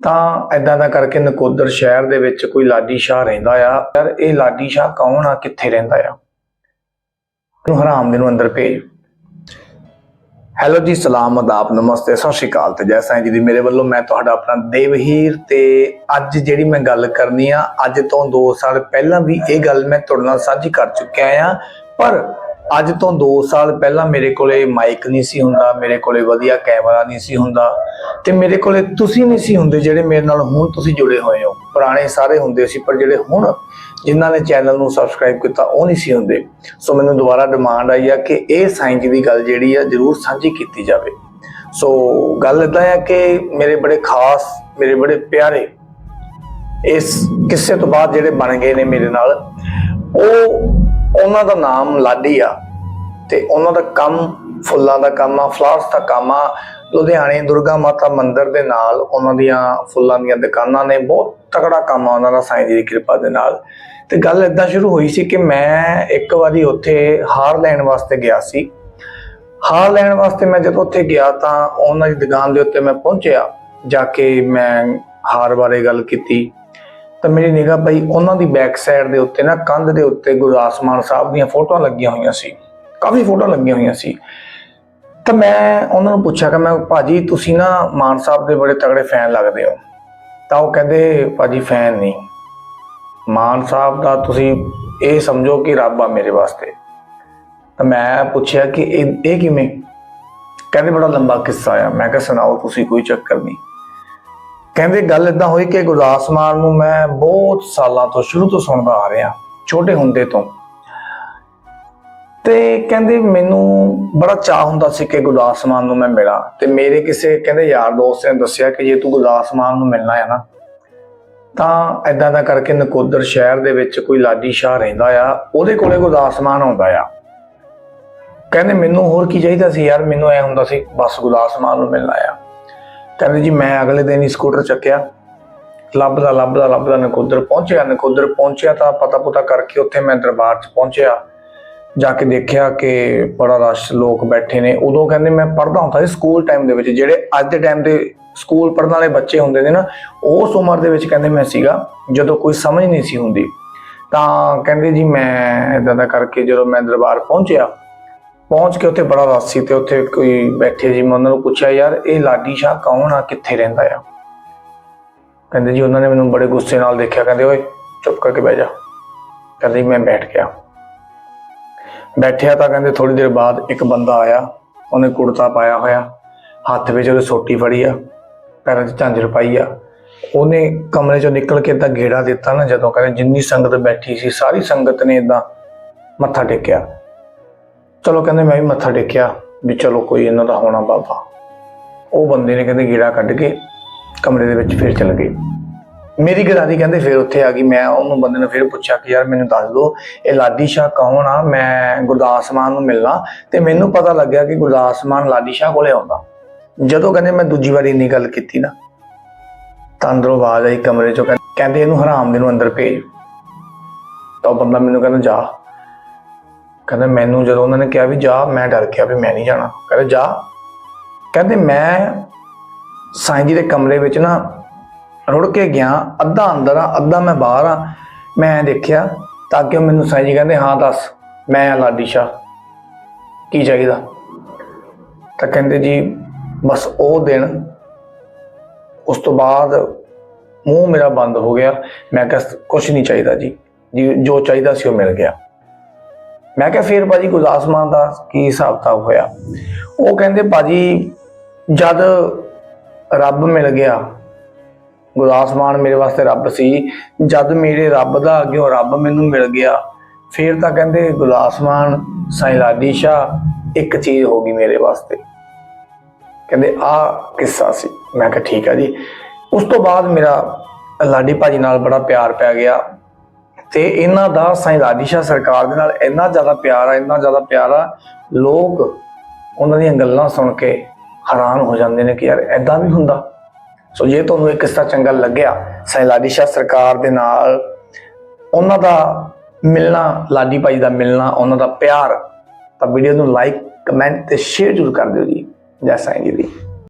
ਤਾਂ ਐਦਾਂ ਦਾ ਕਰਕੇ ਨਕੋਦਰ ਸ਼ਹਿਰ ਦੇ ਵਿੱਚ ਕੋਈ ਲਾਡੀ ਸ਼ਾਹ ਰਹਿੰਦਾ ਆ। ਯਾਰ, ਇਹ ਲਾਡੀ ਸ਼ਾਹ ਕੌਣ ਆ? ਕਿੱਥੇ ਰਹਿੰਦਾ ਆ? ਨੂੰ ਹਰਾਮ ਦੇ ਨੂੰ ਅੰਦਰ ਭੇਜ। ਹੈਲੋ ਜੀ, ਸਲਾਮ, ਆਦਾਬ, ਨਮਸਤੇ, ਸਤਿ ਸ਼੍ਰੀ ਅਕਾਲ ਤੇ ਜੈ ਸਾਈਂ ਜੀ ਦੀ ਮੇਰੇ ਵੱਲੋਂ ਮੈਂ ਤੁਹਾਡਾ ਆਪਣਾ ਦੇਵਹੀਰ ਤੇ ਅੱਜ ਜਿਹੜੀ ਮੈਂ ਗੱਲ ਕਰਨੀ ਆ, ਅੱਜ ਤੋਂ 2 ਸਾਲ ਪਹਿਲਾਂ ਵੀ ਇਹ ਗੱਲ ਮੈਂ ਤੁਹਾਡੇ ਨਾਲ ਸਾਂਝੀ ਕਰ ਚੁੱਕਿਆ ਆ, ਪਰ ਅੱਜ ਤੋਂ 2 ਸਾਲ ਪਹਿਲਾਂ ਮੇਰੇ ਕੋਲੇ ਮਾਈਕ ਨਹੀਂ ਸੀ ਹੁੰਦਾ, ਮੇਰੇ ਕੋਲੇ ਵਧੀਆ ਕੈਮਰਾ ਨਹੀਂ ਸੀ ਹੁੰਦਾ ਤੇ ਮੇਰੇ ਕੋਲੇ ਤੁਸੀਂ ਨਹੀਂ ਸੀ ਹੁੰਦੇ ਜਿਹੜੇ ਮੇਰੇ ਨਾਲ ਹੁਣ ਤੁਸੀਂ ਜੁੜੇ ਹੋਏ ਹੋ। ਪੁਰਾਣੇ ਸਾਰੇ ਹੁੰਦੇ ਸੀ, ਪਰ ਜਿਹੜੇ ਹੁਣ ਜਿਨ੍ਹਾਂ ਨੇ ਚੈਨਲ ਨੂੰ ਸਬਸਕ੍ਰਾਈਬ ਕੀਤਾ, ਉਹ ਨਹੀਂ ਸੀ ਹੁੰਦੇ। ਸੋ ਮੈਨੂੰ ਦੁਬਾਰਾ ਡਿਮਾਂਡ ਆਈ ਆ ਕਿ ਇਹ ਸਾਇੰਸ ਦੀ ਗੱਲ ਜਿਹੜੀ ਆ, ਜਰੂਰ ਸਾਂਝੀ ਕੀਤੀ ਜਾਵੇ। ਸੋ ਗੱਲ ਇਦਾਂ ਆ ਕਿ ਮੇਰੇ ਬੜੇ ਖਾਸ, ਮੇਰੇ ਬੜੇ ਪਿਆਰੇ ਇਸ ਕਿੱਸੇ ਤੋਂ ਬਾਅਦ ਜਿਹੜੇ ਬਣ ਗਏ ਨੇ ਮੇਰੇ ਨਾਲ, ਉਹ ਉਹਨਾਂ ਦਾ ਨਾਮ ਲਾਡੀ ਆ। ਤੇ ਉਹਨਾਂ ਦਾ ਕੰਮ ਫੁੱਲਾਂ ਦਾ ਕੰਮ ਆ ਫਲਾਵਰਸ ਦਾ ਕੰਮ ਆ। ਲੁਧਿਆਣੇ ਦੁਰਗਾ ਮਾਤਾ ਮੰਦਿਰ ਦੇ ਨਾਲ ਉਹਨਾਂ ਦੀਆਂ ਫੁੱਲਾਂ ਦੀਆਂ ਦੁਕਾਨਾਂ ਨੇ, ਬਹੁਤ ਤਕੜਾ ਕੰਮ ਆ ਉਹਨਾਂ ਦਾ, ਸਾਈਂ ਜੀ ਦੀ ਕਿਰਪਾ ਦੇ ਨਾਲ। ਤੇ ਗੱਲ ਇਦਾਂ ਸ਼ੁਰੂ ਹੋਈ ਸੀ ਕਿ ਮੈਂ ਇੱਕ ਵਾਰੀ ਉੱਥੇ ਹਾਰ ਲੈਣ ਵਾਸਤੇ ਗਿਆ ਸੀ। ਹਾਰ ਲੈਣ ਵਾਸਤੇ ਮੈਂ ਜਦੋਂ ਉੱਥੇ ਗਿਆ ਤਾਂ ਉਹਨਾਂ ਦੀ ਦੁਕਾਨ ਦੇ ਉੱਤੇ ਮੈਂ ਪਹੁੰਚਿਆ, ਜਾ ਕੇ ਮੈਂ ਹਾਰ ਬਾਰੇ ਗੱਲ ਕੀਤੀ। ਤਾਂ ਮੇਰੀ ਨਿਗਾਹ ਪਈ, ਉਹਨਾਂ ਦੀ ਬੈਕ ਸਾਈਡ ਦੇ ਉੱਤੇ ਨਾ, ਕੰਧ ਦੇ ਉੱਤੇ ਗੁਰਦਾਸ ਮਾਨ ਸਾਹਿਬ ਦੀਆਂ ਫੋਟੋਆਂ ਲੱਗੀਆਂ ਹੋਈਆਂ ਸੀ। ਕਾਫੀ ਫੋਟੋਆਂ ਲੱਗੀਆਂ ਹੋਈਆਂ ਸੀ। ਤਾਂ ਮੈਂ ਉਹਨਾਂ ਨੂੰ ਪੁੱਛਿਆ ਕਿ ਮੈਂ, ਭਾਜੀ, ਤੁਸੀਂ ਨਾ ਮਾਨ ਸਾਹਿਬ ਦੇ ਬੜੇ ਤਗੜੇ ਫੈਨ ਲੱਗਦੇ ਹੋ। ਤਾਂ ਉਹ ਕਹਿੰਦੇ, ਭਾਜੀ, ਫੈਨ ਨਹੀਂ। ਮਾਨ ਸਾਹਿਬ ਦਾ ਤੁਸੀਂ ਇਹ ਸਮਝੋ ਕਿ ਰੱਬ ਆ ਮੇਰੇ ਵਾਸਤੇ। ਤਾਂ ਮੈਂ ਪੁੱਛਿਆ ਕਿ ਇਹ ਇਹ ਕਿਵੇਂ? ਕਹਿੰਦੇ, ਬੜਾ ਲੰਬਾ ਕਿੱਸਾ ਆ। ਮੈਂ ਕਿਹਾ, ਸੁਣਾਓ, ਤੁਸੀਂ ਕੋਈ ਚੱਕਰ ਨਹੀਂ। ਕਹਿੰਦੇ, ਗੱਲ ਇਦਾਂ ਹੋਈ ਕਿ ਗੁਰਦਾਸ ਮਾਨ ਨੂੰ ਮੈਂ ਬਹੁਤ ਸਾਲਾਂ ਤੋਂ, ਸ਼ੁਰੂ ਤੋਂ ਸੁਣਦਾ ਆ ਰਿਹਾ, ਛੋਟੇ ਹੁੰਦੇ ਤੋਂ। ਤੇ ਕਹਿੰਦੇ ਮੈਨੂੰ ਬੜਾ ਚਾਹ ਹੁੰਦਾ ਸੀ ਕਿ ਗੁਰਦਾਸ ਮਾਨ ਨੂੰ ਮੈਂ ਮਿਲਾਂ। ਤੇ ਮੇਰੇ ਕਿਸੇ ਕਹਿੰਦੇ ਯਾਰ ਦੋਸਤ ਨੇ ਦੱਸਿਆ ਕਿ ਜੇ ਤੂੰ ਗੁਰਦਾਸ ਮਾਨ ਨੂੰ ਮਿਲਣਾ ਹੈ ਨਾ, ਤਾਂ ਐਦਾਂ ਦਾ ਕਰਕੇ ਨਕੋਦਰ ਸ਼ਹਿਰ ਦੇ ਵਿੱਚ ਕੋਈ ਲਾਡੀ ਸ਼ਾਹ ਰਹਿੰਦਾ ਆ, ਉਹਦੇ ਕੋਲੇ ਗੁਰਦਾਸ ਮਾਨ ਆਉਂਦਾ ਆ। ਕਹਿੰਦੇ ਮੈਨੂੰ ਹੋਰ ਕੀ ਚਾਹੀਦਾ ਸੀ ਯਾਰ, ਮੈਨੂੰ ਐ ਹੁੰਦਾ ਸੀ, ਬਸ ਗੁਰਦਾਸ ਮਾਨ ਨੂੰ ਮਿਲਣਾ ਆ। ਕਹਿੰਦੇ ਜੀ ਮੈਂ ਅਗਲੇ ਦਿਨ ਹੀ ਸਕੂਟਰ ਚੱਕਿਆ। ਲੱਭਦਾ ਲੱਭਦਾ ਲੱਭਦਾ ਨਕੋਦਰ ਪਹੁੰਚਿਆ। ਨਕੋਦਰ ਪਹੁੰਚਿਆ ਤਾਂ ਪਤਾ ਪੁਤਾ ਕਰਕੇ ਉੱਥੇ ਮੈਂ ਦਰਬਾਰ 'ਚ ਪਹੁੰਚਿਆ। ਜਾ ਕੇ ਦੇਖਿਆ ਕਿ ਬੜਾ ਰਸ਼ ਲੋਕ ਬੈਠੇ ਨੇ। ਉਦੋਂ ਕਹਿੰਦੇ ਮੈਂ ਪੜ੍ਹਦਾ ਹੁੰਦਾ ਸੀ ਸਕੂਲ ਟਾਈਮ ਦੇ ਵਿੱਚ, ਜਿਹੜੇ ਅੱਜ ਦੇ ਟਾਈਮ ਦੇ ਸਕੂਲ ਪੜ੍ਹਨ ਵਾਲੇ ਬੱਚੇ ਹੁੰਦੇ ਨੇ ਨਾ, ਉਸ ਉਮਰ ਦੇ ਵਿੱਚ ਕਹਿੰਦੇ ਮੈਂ ਸੀਗਾ, ਜਦੋਂ ਕੋਈ ਸਮਝ ਨਹੀਂ ਸੀ ਹੁੰਦੀ। ਤਾਂ ਕਹਿੰਦੇ ਜੀ ਮੈਂ ਇਦਾਂ ਦਾ ਕਰਕੇ ਜਦੋਂ ਮੈਂ ਦਰਬਾਰ ਪਹੁੰਚਿਆ, ਪਹੁੰਚ ਕੇ ਉੱਥੇ ਬੜਾ ਰਸ਼ ਸੀ ਤੇ ਉੱਥੇ ਕੋਈ ਬੈਠੇ ਜੀ ਮੈਂ ਉਹਨਾਂ ਨੂੰ ਪੁੱਛਿਆ, ਯਾਰ, ਇਹ ਲਾਡੀ ਸ਼ਾਹ ਕੌਣ ਆ? ਕਿੱਥੇ ਰਹਿੰਦਾ ਆ? ਕਹਿੰਦੇ ਜੀ ਉਹਨਾਂ ਨੇ ਮੈਨੂੰ ਬੜੇ ਗੁੱਸੇ ਨਾਲ ਦੇਖਿਆ, ਕਹਿੰਦੇ, ਓਏ, ਚੁੱਪ ਕਰਕੇ ਬਹਿ ਜਾ। ਕਹਿੰਦੇ ਜੀ ਮੈਂ ਬੈਠ ਗਿਆ। ਬੈਠਿਆ ਤਾਂ ਕਹਿੰਦੇ ਥੋੜੀ ਦੇਰ ਬਾਅਦ ਇੱਕ ਬੰਦਾ ਆਇਆ, ਉਹਨੇ ਕੁੜਤਾ ਪਾਇਆ ਹੋਇਆ, ਹੱਥ ਵਿੱਚ ਉਹਦੇ ਸੋਟੀ ਫੜੀ ਆ, ਪੈਰਾਂ 'ਚ ਝਾਂਜਰ ਪਾਈ ਆ। ਉਹਨੇ ਕਮਰੇ 'ਚੋਂ ਨਿਕਲ ਕੇ ਤਾਂ ਗੇੜਾ ਦਿੱਤਾ ਨਾ, ਜਦੋਂ ਕਹਿੰਦੇ ਜਿੰਨੀ ਸੰਗਤ ਬੈਠੀ ਸੀ, ਸਾਰੀ ਸੰਗਤ ਨੇ ਇਦਾਂ ਮੱਥਾ ਟੇਕਿਆ। ਚਲੋ ਕਹਿੰਦੇ ਮੈਂ ਵੀ ਮੱਥਾ ਟੇਕਿਆ ਵੀ ਚਲੋ ਕੋਈ ਇਹਨਾਂ ਦਾ ਹੋਣਾ ਬਾਬਾ। ਉਹ ਬੰਦੇ ਨੇ ਕਹਿੰਦੇ ਗੇੜਾ ਕੱਢ ਕੇ ਕਮਰੇ ਦੇ ਵਿੱਚ ਫਿਰ ਚਲ ਗਏ। ਮੇਰੀ ਗਰਾਰੀ ਕਹਿੰਦੇ ਫਿਰ ਉੱਥੇ ਆ ਗਈ, ਮੈਂ ਉਹਨੂੰ ਬੰਦੇ ਨੂੰ ਫਿਰ ਪੁੱਛਿਆ ਕਿ ਯਾਰ ਮੈਨੂੰ ਦੱਸ ਦਿਓ, ਇਹ ਲਾਡੀ ਸ਼ਾਹ ਕੌਣ ਆ? ਮੈਂ ਗੁਰਦਾਸ ਮਾਨ ਨੂੰ ਮਿਲਣਾ। ਤੇ ਮੈਨੂੰ ਪਤਾ ਲੱਗਿਆ ਕਿ ਗੁਰਦਾਸ ਮਾਨ ਲਾਡੀ ਸ਼ਾਹ ਕੋਲੇ ਆਉਂਦਾ। ਜਦੋਂ ਕਹਿੰਦੇ ਮੈਂ ਦੂਜੀ ਵਾਰੀ ਇੰਨੀ ਗੱਲ ਕੀਤੀ ਨਾ, ਤਾਂ ਅੰਦਰੋਂ ਆਵਾਜ਼ ਆਈ ਕਮਰੇ ਚੋਂ ਕਹਿੰ- ਕਹਿੰਦੇ ਇਹਨੂੰ ਹਰਾਮ ਦੇ ਨੂੰ ਅੰਦਰ ਭੇਜ। ਤਾਂ ਉਹ ਬੰਦਾ ਮੈਨੂੰ ਕਹਿੰਦਾ, ਜਾ। ਕਹਿੰਦਾ, ਮੈਨੂੰ ਜਦੋਂ ਉਹਨਾਂ ਨੇ ਕਿਹਾ ਵੀ ਜਾ, ਮੈਂ ਡਰ ਗਿਆ ਵੀ ਮੈਂ ਨਹੀਂ ਜਾਣਾ। ਕਹਿੰਦਾ, ਜਾ। ਕਹਿੰਦੇ, ਮੈਂ ਸਾਈਂ ਜੀ ਦੇ ਕਮਰੇ ਵਿੱਚ ਨਾ ਰੁੜ ਕੇ ਗਿਆ, ਅੱਧਾ ਅੰਦਰ ਆ, ਅੱਧਾ ਮੈਂ ਬਾਹਰ ਆ। ਮੈਂ ਦੇਖਿਆ ਤਾਂ ਕਿ ਉਹ ਮੈਨੂੰ ਸਾਈ ਜੀ ਕਹਿੰਦੇ, ਹਾਂ, ਦੱਸ, ਮੈਂ ਆ ਲਾਡੀ ਸ਼ਾਹ। ਕੀ ਚਾਹੀਦਾ? ਤਾਂ ਕਹਿੰਦੇ ਜੀ, ਬਸ ਉਹ ਦਿਨ, ਉਸ ਤੋਂ ਬਾਅਦ ਮੂੰਹ ਮੇਰਾ ਬੰਦ ਹੋ ਗਿਆ। ਮੈਂ ਕਿਹਾ ਕੁਝ ਨਹੀਂ ਚਾਹੀਦਾ ਜੀ। ਜੋ ਚਾਹੀਦਾ ਸੀ ਉਹ ਮਿਲ ਗਿਆ। ਮੈਂ ਕਿਹਾ, ਫੇਰ ਬਾਜੀ ਗੁਰਦਾਸ ਮਾਨ ਦਾ ਕੀ ਹਿਸਾਬ ਕਿਤਾਬ ਹੋਇਆ? ਉਹ ਕਹਿੰਦੇ ਬਾਜੀ ਜਦ ਰੱਬ ਮਿਲ ਗਿਆ ਗੁਰਦਾਸ ਮਾਨ ਮੇਰੇ ਵਾਸਤੇ ਰੱਬ ਸੀ। ਜਦ ਮੇਰੇ ਰੱਬ ਦਾ ਅੱਗਿਓਂ ਰੱਬ ਮੈਨੂੰ ਮਿਲ ਗਿਆ, ਫਿਰ ਤਾਂ ਕਹਿੰਦੇ ਗੁਰਦਾਸ ਮਾਨ ਸਾਈਂ ਲਾਡੀ ਸ਼ਾਹ, ਇੱਕ ਚੀਜ਼ ਹੋ ਗਈ ਮੇਰੇ ਵਾਸਤੇ। ਕਹਿੰਦੇ, ਆ ਕਿੱਸਾ ਸੀ? ਮੈਂ ਕਿਹਾ, ਠੀਕ ਆ ਜੀ। ਉਸ ਤੋਂ ਬਾਅਦ ਮੇਰਾ ਲਾਡੀ ਭਾਜੀ ਨਾਲ ਬੜਾ ਪਿਆਰ ਪੈ ਗਿਆ ਤੇ ਇਹਨਾਂ ਦਾ ਸਾਈਂ ਲਾਡੀ ਸ਼ਾਹ ਸਰਕਾਰ ਦੇ ਨਾਲ ਇੰਨਾ ਜ਼ਿਆਦਾ ਪਿਆਰ ਆ, ਇੰਨਾ ਜ਼ਿਆਦਾ ਪਿਆਰ ਆ, ਲੋਕ ਉਹਨਾਂ ਦੀਆਂ ਗੱਲਾਂ ਸੁਣ ਕੇ ਹੈਰਾਨ ਹੋ ਜਾਂਦੇ ਨੇ ਕਿ ਯਾਰ ਐਦਾਂ ਵੀ ਹੁੰਦਾ। ਸੋ ਜੇ ਤੁਹਾਨੂੰ ਇਹ ਕਿੱਸਾ ਚੰਗਾ ਲੱਗਿਆ, ਸਾਈਂ ਲਾਡੀ ਸ਼ਾਹ ਸਰਕਾਰ ਦੇ ਨਾਲ ਉਹਨਾਂ ਦਾ ਮਿਲਣਾ, ਲਾਡੀ ਭਾਈ ਦਾ ਮਿਲਣਾ, ਉਹਨਾਂ ਦਾ ਪਿਆਰ, ਤਾਂ ਵੀਡੀਓ ਨੂੰ ਲਾਈਕ ਕਮੈਂਟ ਤੇ ਸ਼ੇਅਰ ਜ਼ਰੂਰ ਕਰ ਦਿਓ ਜੀ। ਜੈ ਸਾਈਂ ਜੀ ਦੀ।